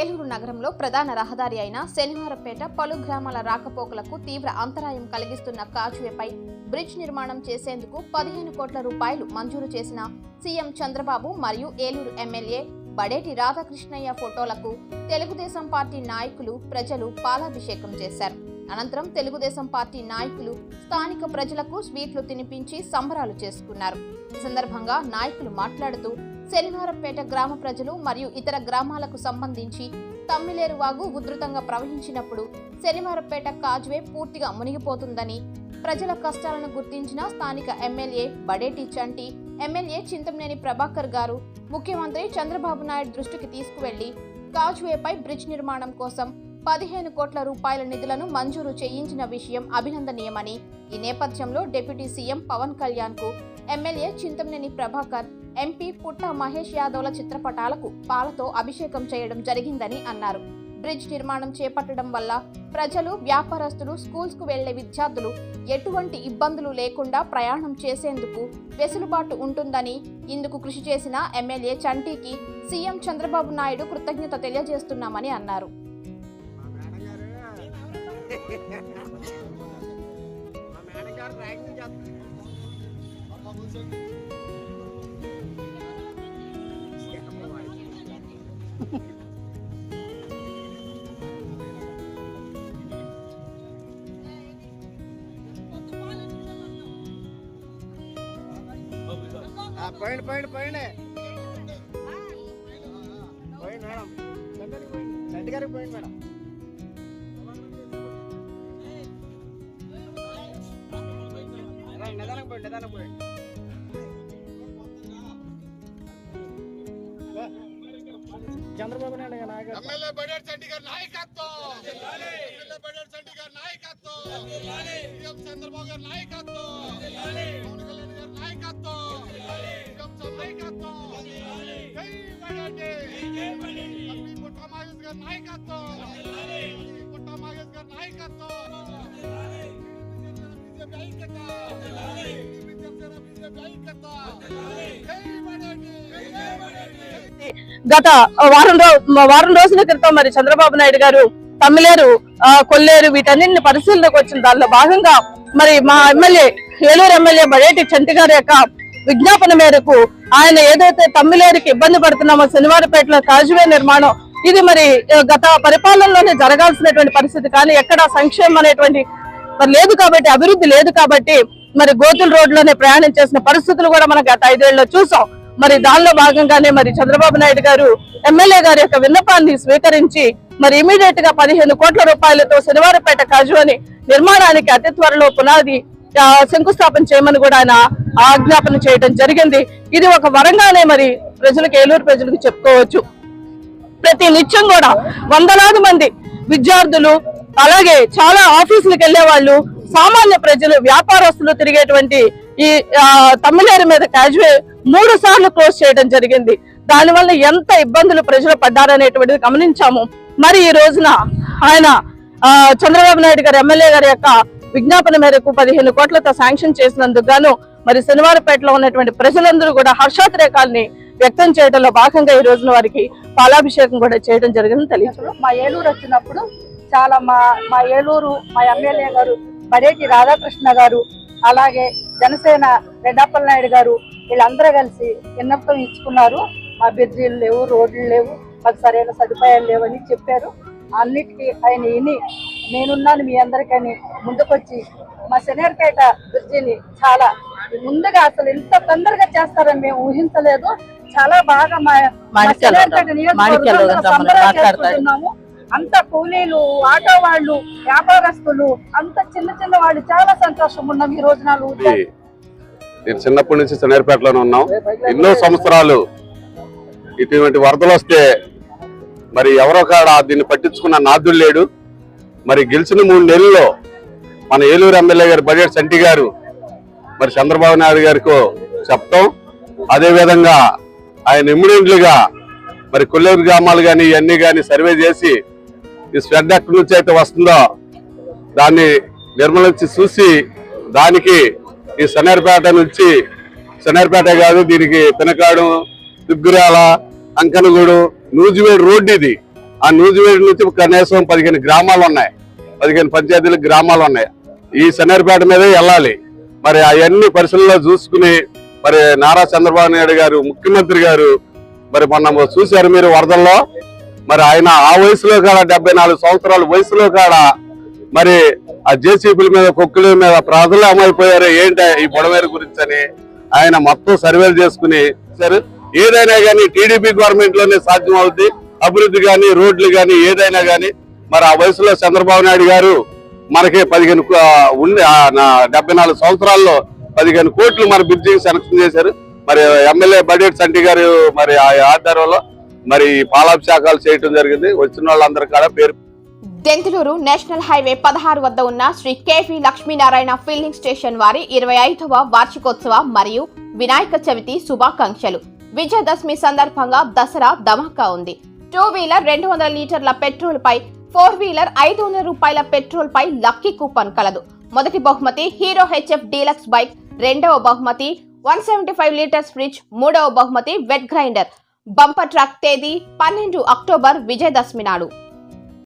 ఏలూరు నగరంలో ప్రధాన రహదారి అయిన శనివారపేట పలు గ్రామాల రాకపోకలకు తీవ్ర అంతరాయం కలిగిస్తున్న కాచువేపై బ్రిడ్జ్ నిర్మాణం చేసేందుకు పదిహేను కోట్ల రూపాయలు మంజూరు చేసిన సీఎం చంద్రబాబు మరియు ఏలూరు ఎమ్మెల్యే బడేటి రాధాకృష్ణయ్య ఫోటోలకు తెలుగుదేశం పార్టీ నాయకులు ప్రజలు పాలాభిషేకం చేశారు. అనంతరం తెలుగుదేశం పార్టీ నాయకులు స్థానిక ప్రజలకు స్వీట్లు తినిపించి సంబరాలు చేసుకున్నారు. ఈ సందర్భంగా నాయకులు మాట్లాడుతూ శనివారంపేట గ్రామ ప్రజలు మరియు ఇతర గ్రామాలకు సంబంధించి తమ్మిలేరు వాగు ఉధృతంగా ప్రవహించినప్పుడు శనివారంపేట కాజ్వే పూర్తిగా మునిగిపోతుందని ప్రజల కష్టాలను గుర్తించిన స్థానిక ఎమ్మెల్యే బడేటి చంటి ఎమ్మెల్యే చింతమనేని ప్రభాకర్ గారు ముఖ్యమంత్రి చంద్రబాబు నాయుడు దృష్టికి తీసుకువెళ్ళి కాజ్వేపై బ్రిడ్జ్ నిర్మాణం కోసం పదిహేను కోట్ల రూపాయల నిధులను మంజూరు చేయించిన విషయం అభినందనీయమని ఈ నేపథ్యంలో డిప్యూటీ సీఎం పవన్ కళ్యాణ్కు ఎమ్మెల్యే చింతమనేని ప్రభాకర్ ఎంపీ పుట్ట మహేష్ యాదవ్ల చిత్రపటాలకు పాలతో అభిషేకం చేయడం జరిగిందని అన్నారు. బ్రిడ్జ్ నిర్మాణం చేపట్టడం వల్ల ప్రజలు వ్యాపారస్తులు స్కూల్స్కు వెళ్ళే విద్యార్థులు ఎటువంటి ఇబ్బందులు లేకుండా ప్రయాణం చేసేందుకు వెసులుబాటు ఉంటుందని ఇందుకు కృషి చేసిన ఎమ్మెల్యే చంటీకి సీఎం చంద్రబాబు నాయుడు కృతజ్ఞత తెలియజేస్తున్నామని అన్నారు. మా మేడం గారు ర్యాగింగ్ చేస్తారు ఆ, పోయండి పోయండి పోయండి పోయండి మేడం చంటి గారికి పోయండి మేడం రండి, నిదానంగా పోయండి నిదానంగా పోయండి చంద్రబాబు నాయుడు గారు నాయకత్వం ఎమ్మెల్యే బడేర్ చంటి గారి నాయకత్వం ఎమ్మెల్యే బడేర్ చంటి గారి నాయకత్వం సీఎం చంద్రబాబు గారి నాయకత్వం పవన్ కళ్యాణ్ గారి నాయకత్వం సీఎం సార్ నాయకత్వం జై బడేటి ఎంపీ పుట్ట మహేష్ గారి నాయకత్వం గత వారం వారం రోజుల క్రితం మరి చంద్రబాబు నాయుడు గారు తమ్మిలేరు కొల్లేరు వీటన్నింటిని పరిశీలనకు వచ్చిన దానిలో భాగంగా మరి మా ఎమ్మెల్యే ఏలూరు ఎమ్మెల్యే బడేటి చంటి గారి యొక్క విజ్ఞాపన మేరకు ఆయన ఏదైతే తమ్మిలేరుకి ఇబ్బంది పడుతున్నామో శనివారపేటలో కాజువే నిర్మాణం ఇది మరి గత పరిపాలనలోనే జరగాల్సినటువంటి పరిస్థితి కానీ ఎక్కడ సంక్షేమం అనేటువంటి మరి లేదు కాబట్టి అభివృద్ధి లేదు కాబట్టి మరి గోతుల రోడ్లోనే ప్రయాణం చేసిన పరిస్థితులు కూడా మనం గత ఐదేళ్ళలో చూసాం. మరి దానిలో భాగంగానే మరి చంద్రబాబు నాయుడు గారు ఎమ్మెల్యే గారి యొక్క విన్నపాన్ని స్వీకరించి మరి ఇమీడియట్గా పదిహేను కోట్ల రూపాయలతో శనివారపేట కాజువని నిర్మాణానికి అతి త్వరలో పునాది శంకుస్థాపన చేయమని కూడా ఆయన ఆజ్ఞాపన చేయడం జరిగింది. ఇది ఒక వరంగానే మరి ప్రజలకు ఏలూరు ప్రజలకు చెప్పుకోవచ్చు. ప్రతి నిత్యం కూడా వందలాది మంది విద్యార్థులు అలాగే చాలా ఆఫీసులకు వెళ్ళే వాళ్ళు సామాన్య ప్రజలు వ్యాపారస్తులు తిరిగేటువంటి ఈ తమిళేరు మీద క్యాజువే మూడు సార్లు క్లోజ్ చేయడం జరిగింది. దానివల్ల ఎంత ఇబ్బందులు ప్రజలు పడ్డారనేటువంటిది గమనించాము. మరి ఈ రోజున ఆయన చంద్రబాబు నాయుడు గారు ఎమ్మెల్యే గారి యొక్క విజ్ఞాపన మేరకు పదిహేను కోట్లతో శాంక్షన్ చేసినందుకు గాను మరి శనివారపేటలో ఉన్నటువంటి ప్రజలందరూ కూడా హర్షాతిరేకాల్ని వ్యక్తం చేయడంలో భాగంగా ఈ రోజున వారికి పాలాభిషేకం కూడా చేయడం జరిగిందని తెలియదు మా ఏలూరు వచ్చినప్పుడు చాలా మా మా ఏలూరు మా ఎమ్మెల్యే గారు బడేటి రాధాకృష్ణ గారు అలాగే జనసేన రెడ్డప్పల నాయుడు గారు వీళ్ళందరూ కలిసి విన్నపం ఇచ్చుకున్నారు. మా బెదిరీలు లేవు రోడ్లు లేవు మాకు సరైన సదుపాయాలు లేవని చెప్పారు. అన్నిటికీ ఆయన విని నేనున్నాను మీ అందరికని ముందుకొచ్చి మా శనేర్పేట బ్రిడ్జిని చాలా ముందుగా అసలు ఇంత తొందరగా చేస్తారని మేము ఊహించలేదు. చాలా బాగా మా నియోజకవర్గంలో. చేసుకుంటున్నాము అంత కూలీలు ఆటో వాళ్ళు వ్యాపారస్తులు అంత చిన్న చిన్న వాళ్ళు చాలా సంతోషం ఉన్నాం ఈ రోజు నాలుగు నేను చిన్నప్పటి నుంచి చెన్నైపేటలోనే ఉన్నాం. ఎన్నో సంవత్సరాలు ఇటువంటి వరదలు వస్తే మరి ఎవరో కాడ దీన్ని పట్టించుకున్న నాదుడు లేడు. మరి గెలిచిన మూడు నెలల్లో మన ఏలూరు ఎమ్మెల్యే గారు బడ్జెట్ సంటి గారు మరి చంద్రబాబు నాయుడు గారికి చెప్తాం. అదేవిధంగా ఆయన ఇమ్మీడియట్లుగా మరి కొల్లేరు గ్రామాలు కానీ ఇవన్నీ కానీ సర్వే చేసి ఈ స్వెడ్ ఎక్కడి నుంచి అయితే వస్తుందో దాన్ని నిర్మలించి చూసి దానికి ఈ శనేర్పేట నుంచి శనేర్పేట కాదు దీనికి పినకాడు దుగ్గురాల అంకనగూడు నూజివేడు రోడ్డు ఇది. ఆ నూజివేడి నుంచి కనీసం పదిహేను గ్రామాలు ఉన్నాయి. పదిహేను పంచాయతీలు గ్రామాలు ఉన్నాయి. ఈ శనేరుపేట మీదే వెళ్ళాలి. మరి అవన్నీ పరిశీలనలో చూసుకుని మరి నారా చంద్రబాబు నాయుడు గారు ముఖ్యమంత్రి గారు మరి మొన్న చూశారు మీరు వరదల్లో? మరి ఆయన ఆ వయసులో కాడ డెబ్బై నాలుగు సంవత్సరాల వయసులో కాడ మరి ఆ జేసీబీల మీద కుక్కల మీద ప్రజలు అమైపోయారు ఏంటి ఈ బుడమేరు గురించి అని ఆయన మొత్తం సర్వేలు చేసుకుని సరే ఏదైనా కానీ టీడీపీ గవర్నమెంట్లోనే సాధ్యం అవుద్ది అభివృద్ధి కానీ రోడ్లు కానీ ఏదైనా కానీ మరి ఆ వయసులో చంద్రబాబు నాయుడు గారు మనకి పదిహేను కో- ఉండి ఆ డెబ్బై నాలుగు సంవత్సరాల్లో పదిహేను కోట్లు మన బ్రిడ్జికి సెలక్షన్ చేశారు. మరి ఎమ్మెల్యే బడ్జెట్ సంటి గారు మరి ఆ ఆధ్వర్యంలో మరి ఈ పాలాభిషేకాలు చేయటం జరిగింది. వచ్చిన వాళ్ళందరూ కూడా పేరు దెంతులూరు నేషనల్ హైవే పదహారు వద్ద ఉన్న Shri KV Lakshminarayana filling station వారి ఇరవై ఐదవ వార్షికోత్సవ మరియు వినాయక చవితి శుభాకాంక్షలు. విజయదశమి సందర్భంగా దసరా ధమాకా ఉంది. టూ వీలర్ రెండు వందల లీటర్ల పెట్రోల్ పై ఫోర్ వీలర్ ఐదు వందల రూపాయల పెట్రోల్ పై లక్కీ కూపన్ కలదు. మొదటి బహుమతి హీరో హెచ్ఎఫ్ డీలక్స్ బైక్ రెండవ బహుమతి one seventy five litres fridge మూడవ బహుమతి వెట్ గ్రైండర్. బంపర్ ట్రక్ తేదీ పన్నెండు అక్టోబర్ విజయదశమి నాడు.